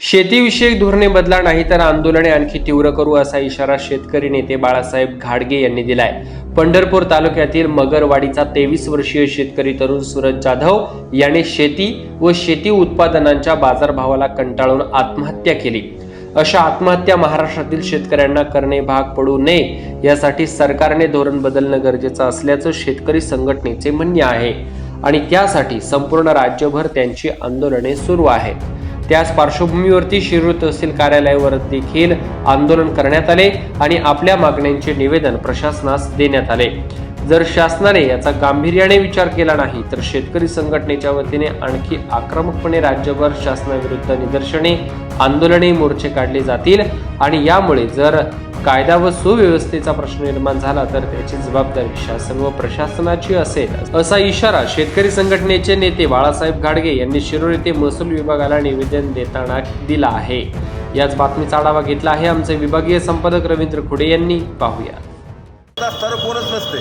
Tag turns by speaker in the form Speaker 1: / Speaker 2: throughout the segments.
Speaker 1: शेतीविषयक धोरणे बदला नाही तर आंदोलने आणखी तीव्र करू असा इशारा शेतकरी नेते बाळासाहेब घाडगे यांनी दिलाय. पंढरपूर तालुक्यातील मगरवाडीचा तेवीस वर्षीय शेतकरी तरुण सूरज जाधव याने शेती व शेती उत्पादनांच्या बाजारभावाला कंटाळून आत्महत्या केली. अशा आत्महत्या महाराष्ट्रातील शेतकऱ्यांना करणे भाग पडू नये यासाठी सरकारने धोरण बदलणं गरजेचं असल्याचं शेतकरी संघटनेचे म्हणणे आहे. आणि त्यासाठी संपूर्ण राज्यभर त्यांची आंदोलने सुरू आहेत. त्याच पार्श्वभूमीवरती शिरूर तहसील कार्यालयावर देखील आंदोलन करण्यात आले आणि आपल्या मागण्यांचे निवेदन प्रशासनास देण्यात आले. जर शासनाने याचा गांभीर्याने विचार केला नाही तर शेतकरी संघटनेच्या वतीने आणखी आक्रमकपणे राज्यभर शासनाविरुद्ध निदर्शने आंदोलने मोर्चे काढले जातील आणि यामुळे जर कायदा व सुव्यवस्थेचा प्रश्न निर्माण झाला तर त्याची जबाबदारी शासन व प्रशासनाची असेल असा इशारा शेतकरी संघटनेचे नेते बाळासाहेब घाडगे यांनी शिरूर येथे महसूल विभागाला निवेदन देताना दिला आहे. याच बातमीचा आढावा घेतला आहे आमचे विभागीय संपादक रवींद्र खुडे यांनी. पाहूया.
Speaker 2: कोणच नसते.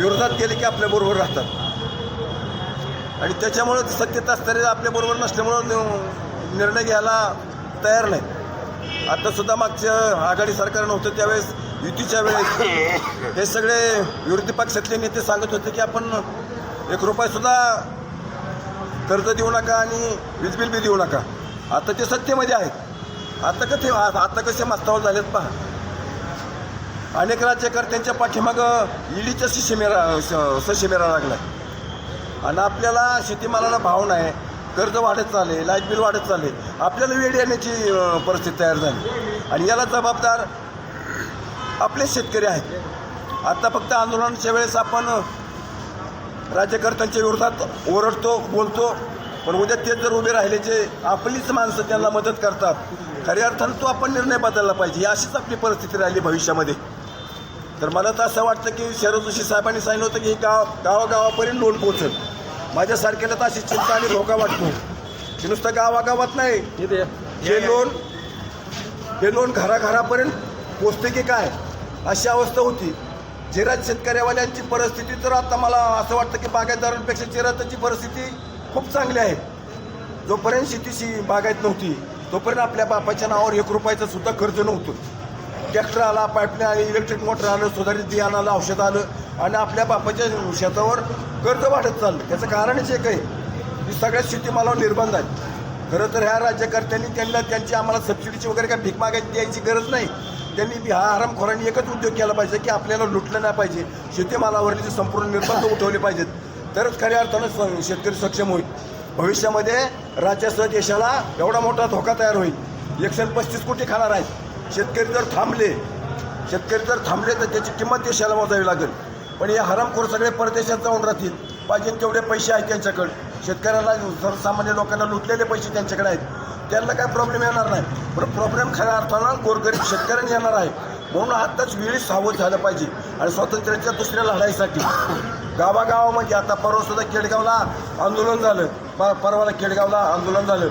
Speaker 2: विरोधात गेले की आपल्याबरोबर राहतात. आणि त्याच्यामुळं सत्तेत असताना आपल्याबरोबर नसल्यामुळं निर्णय घ्यायला तयार नाही आता सुद्धा मागच्या आघाडी सरकार नव्हतं त्यावेळेस युतीच्या वेळेस. हे सगळे विरोधी पक्षातले नेते सांगत होते की आपण एक रुपयासुद्धा कर्ज देऊ नका आणि वीज बिल बी देऊ नका. आता ते सत्तेमध्ये आहेत. आता कसे आता कसे मास्तावर झालेत पहा. अनेक राज्यकर्त्यांच्या पाठीमागं ईडीच्या शिशिमेरा सशिमेरा लागला आणि आपल्याला शेतीमालाला भाव नाही. कर्ज वाढत चालले लाइट बिल वाढत चालले आपल्याला वेळ येण्याची परिस्थिती तयार झाली. आणि याला जबाबदार आपले शेतकरी आहेत. आत्ता फक्त आंदोलनाच्या वेळेस आपण राज्यकर्त्यांच्या विरोधात ओरडतो बोलतो पण उद्या तेच जर उभे राहिले जे आपलीच माणसं त्यांना मदत करतात खऱ्या अर्थानं तो आपण निर्णय बदलला पाहिजे अशीच आपली परिस्थिती राहिली भविष्यामध्ये. तर मला तर असं वाटतं की शरद जोशी साहेबांनी सांगितलं होतं की गाव गावागावापर्यंत लोन पोचल माझ्यासारख्याला तर अशी चिंता आणि धोका वाटतो. की नुसतं गावागावात नाही. हे लोन हे लोन घराघरापर्यंत पोचते की काय? अशी अवस्था होती. जिरात शेतकऱ्यावाल्यांची परिस्थिती तर आता मला असं वाटतं की बागायतदारांपेक्षा जिराताची परिस्थिती खूप चांगली आहे. जोपर्यंत शेतीशी बागायत नव्हती तोपर्यंत आपल्या बापाच्या नावावर एक रुपयाचं सुद्धा कर्ज नव्हतं. ट्रॅक्टर आला पाईपलाईन आली इलेक्ट्रिक मोटर आलं सुधारित बियाणं आलं औषध आलं. आणि आपल्या बापाच्या शेतावर कर्ज वाढत चाललं. त्याचं कारणच एक आहे. की सगळ्या शेतीमालावर निर्बंध आहे खरं तर ह्या राज्यकर्त्यांनी त्यांना त्यांची आम्हाला सबसिडीची वगैरे काय भीक मागायची द्यायची गरज नाही. त्यांनी हा आरामखोरांनी एकच उद्योग केला पाहिजे की आपल्याला लुटलं नाही पाहिजे. शेतीमालावरचे संपूर्ण निर्बंध उठवले पाहिजेत. तरच खऱ्या अर्थानं स- शेतकरी सक्षम होईल. भविष्यामध्ये राज्यासह देशाला एवढा मोठा धोका तयार होईल. एकशे पस्तीस कोटी खाणार आहेत. शेतकरी जर थांबले शेतकरी जर थांबले तर त्याची किंमत देशाला मोजावी लागेल. पण हे हरामखोर सगळे परदेशात जाऊन राहतील. पाहिजे तेवढे पैसे आहेत त्यांच्याकडे. शेतकऱ्याला सर्वसामान्य लोकांना लुटलेले पैसे त्यांच्याकडे आहेत. त्यांना काय प्रॉब्लेम येणार नाही. पण प्रॉब्लेम खऱ्या अर्थानं गोरगरीब शेतकऱ्यांनी येणार आहे. म्हणून आत्ताच वेळी सावध झालं पाहिजे. आणि स्वातंत्र्याच्या दुसऱ्या लढाईसाठी. गावागावामध्ये म्हणजे आता परवा सुद्धा केडगावला आंदोलन झालं. पर परवाला केडगावला आंदोलन झालं.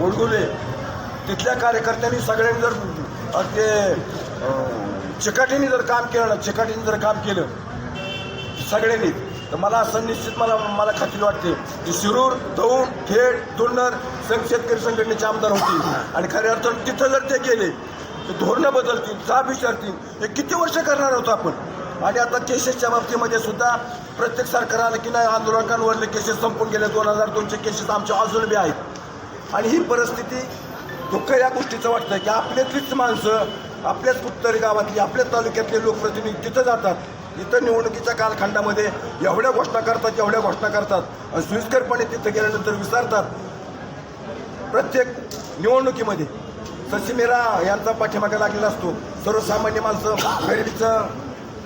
Speaker 2: गोडगुले तिथल्या कार्यकर्त्यांनी सगळ्यांनी जर ते चिकाटीने जर काम केलं ना चिकाटीने जर काम केलं सगळ्यांनी तर मला असं निश्चित मला मला खात्री वाटते की शिरूर दौंड खेड जुन्नर संघ शेतकरी संघटनेचे आमदार होतील. आणि खऱ्या अर्थानं तिथं जर ते गेले तर धोरणं बदलतील जाब विचारतील हे किती वर्ष करणार होतो आपण? आणि आता केसेसच्या बाबतीमध्ये सुद्धा प्रत्येक सरकार आलं की नाही आंदोलकांवरले केसेस संपून गेले दोन हजार दोनशे केसेस आमच्या अजून बी आहेत. आणि ही परिस्थिती दुःख या गोष्टीचं वाटतं की आपल्यातलीच माणसं आपल्याच उत्तरी गावातली आपल्याच तालुक्यातले लोकप्रतिनिधी तिथं जातात. इथं निवडणुकीच्या कालखंडामध्ये एवढ्या घोषणा करतात एवढ्या घोषणा करतात आणि तिथं गेल्यानंतर विचारतात प्रत्येक निवडणुकीमध्ये सचिमेरा यांचा पाठीमागे लागलेला असतो. सर्वसामान्य माणसं गरिबीचं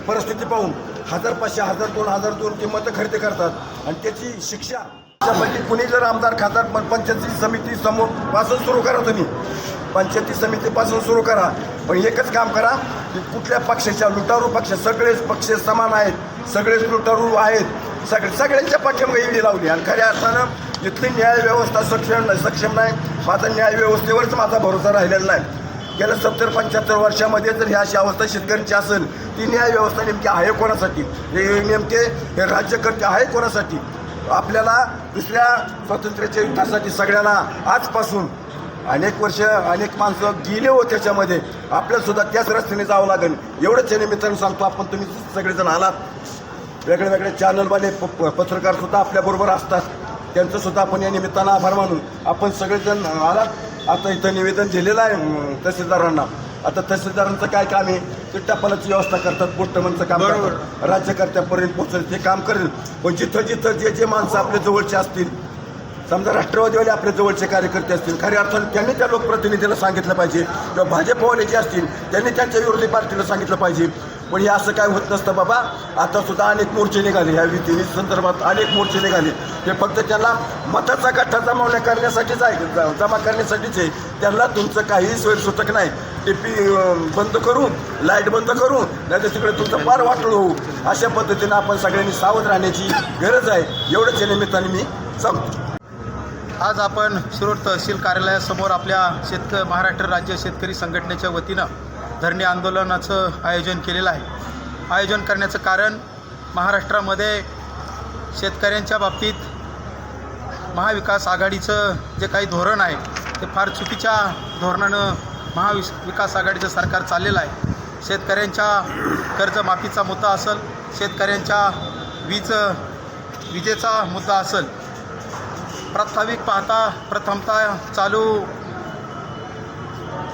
Speaker 2: परिस्थिती पाहून हजार पाचशे हजार दोन हजार दोन किंमत खरेदी करतात. आणि त्याची शिक्षा त्यापैकी कुणी जर आमदार खासदार पण पंचायती समिती समोर पासून सुरू करा तुम्ही. पंचायती समितीपासून सुरू करा. पण एकच काम करा की कुठल्या पक्षाच्या लुटारू पक्ष सगळेच पक्ष समान आहेत सगळेच लुटारू आहेत सगळे सगळ्यांच्या पाठीमागे ईडी लावली. आणि खऱ्या अर्थानं इथली न्याय व्यवस्था सक्षम नाही सक्षम नाही. माझा न्याय व्यवस्थेवरच माझा भरोसा राहिलेला नाही. गेल्या सत्तर पंच्याहत्तर वर्षामध्ये जर ही अशी अवस्था शेतकऱ्यांची असेल ती न्याय व्यवस्था नेमकी आहे कोणासाठी? हे नेमके हे राज्यकर्ते आहे कोणासाठी? आपल्याला दुसऱ्या स्वातंत्र्याच्या युद्धासाठी सगळ्यांना आजपासून अनेक वर्ष अनेक माणसं गेले हो त्याच्यामध्ये. आपल्याला सुद्धा त्याच रस्त्याने जावं लागेल. एवढंच या निमित्तानं सांगतो आपण तुम्ही सगळेजण आलात. वेगळे वेगळे चॅनलवाले प- पत्रकार सुद्धा आपल्याबरोबर असतात. त्यांचं सुद्धा आपण या निमित्तानं आभार मानून आपण सगळेजण आलात. आता इथं निवेदन दिलेलं आहे तहसीलदारांना. आता तहसीलदारांचं काय काम आहे? ते टपालाची व्यवस्था करतात पोस्टमनचं काम करतात. राज्यकर्त्यापर्यंत पोहोचल ते काम करेल. पण जिथं जिथं जे जे माणसं आपल्या जवळचे असतील समजा राष्ट्रवादीवाले आपल्या जवळचे कार्यकर्ते असतील खऱ्या अर्थानं त्यांनी त्या लोकप्रतिनिधीला सांगितलं पाहिजे. किंवा भाजपवाले जे असतील त्यांनी त्यांच्या विरोधी पार्टीला सांगितलं पाहिजे. पण हे असं काय होत नसतं बाबा. आता सुद्धा अनेक मोर्चे निघाले. ह्या विधी संदर्भात अनेक मोर्चे निघाले. हे फक्त त्यांना मताचा गठ्ठा जमावण्या करण्यासाठीच आहे. जमा करण्यासाठीच आहे. त्यांना तुमचं काहीही सोयीसुतक नाही. ते पी बंद करून लाइट बंद करून नाही तर तिकडे तुमचं फार वाटलं होऊ. अशा पद्धतीनं आपण सगळ्यांनी सावध राहण्याची गरज आहे. एवढंच या निमित्ताने मी सांगतो.
Speaker 3: आज आपण शिरोड तहसील कार्यालयासमोर आपल्या शेतक महाराष्ट्र राज्य शेतकरी संघटनेच्या वतीनं धरणे आंदोलनाचं आयोजन केलेलं आहे. आयोजन करण्याचं कारण महाराष्ट्रामध्ये शेतकऱ्यांच्या बाबतीत महाविकास आघाडीचं जे काही धोरण आहे ते फार चुकीच्या धोरणानं महाविस विकास आघाडीचं सरकार चाललेलं आहे. शेतकऱ्यांच्या कर्जमाफीचा मुद्दा असेल शेतकऱ्यांच्या वीज विजेचा मुद्दा असेल प्रास्ताविक पाहता प्रथमतः चालू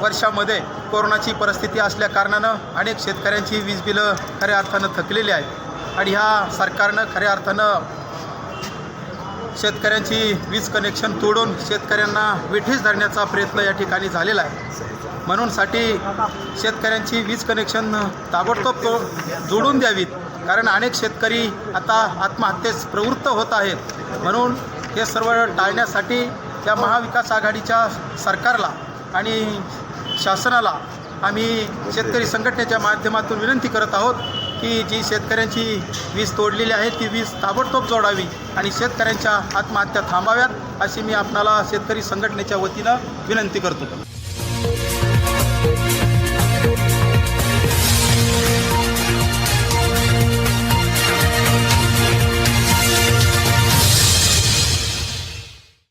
Speaker 3: वर्षामध्ये कोरोनाची परिस्थिती असल्या कारणानं अनेक शेतकऱ्यांची वीज बिलं खऱ्या अर्थानं थकलेली आहेत. आणि ह्या सरकारनं खऱ्या अर्थानं शेतकऱ्यांची वीज कनेक्शन तोडून शेतकऱ्यांना वेठीस धरण्याचा प्रयत्न या ठिकाणी झालेला आहे. म्हणूनसाठी शेतकऱ्यांची वीज कनेक्शन ताबडतोब तो जोडून द्यावीत. कारण अनेक शेतकरी आता आत्महत्येस प्रवृत्त होत आहेत. म्हणून हे सर्व टाळण्यासाठी या महाविकास आघाडीच्या सरकारला आणि शासनाला आम्ही शेतकरी संघटनेच्या माध्यमातून विनंती करत आहोत की जी शेतकऱ्यांची वीज तोडलेली आहे ती वीज ताबडतोब जोडावी आणि शेतकऱ्यांच्या आत्महत्या थांबाव्यात अशी मी आपणाला शेतकरी संघटनेच्या वतीनं विनंती करतो.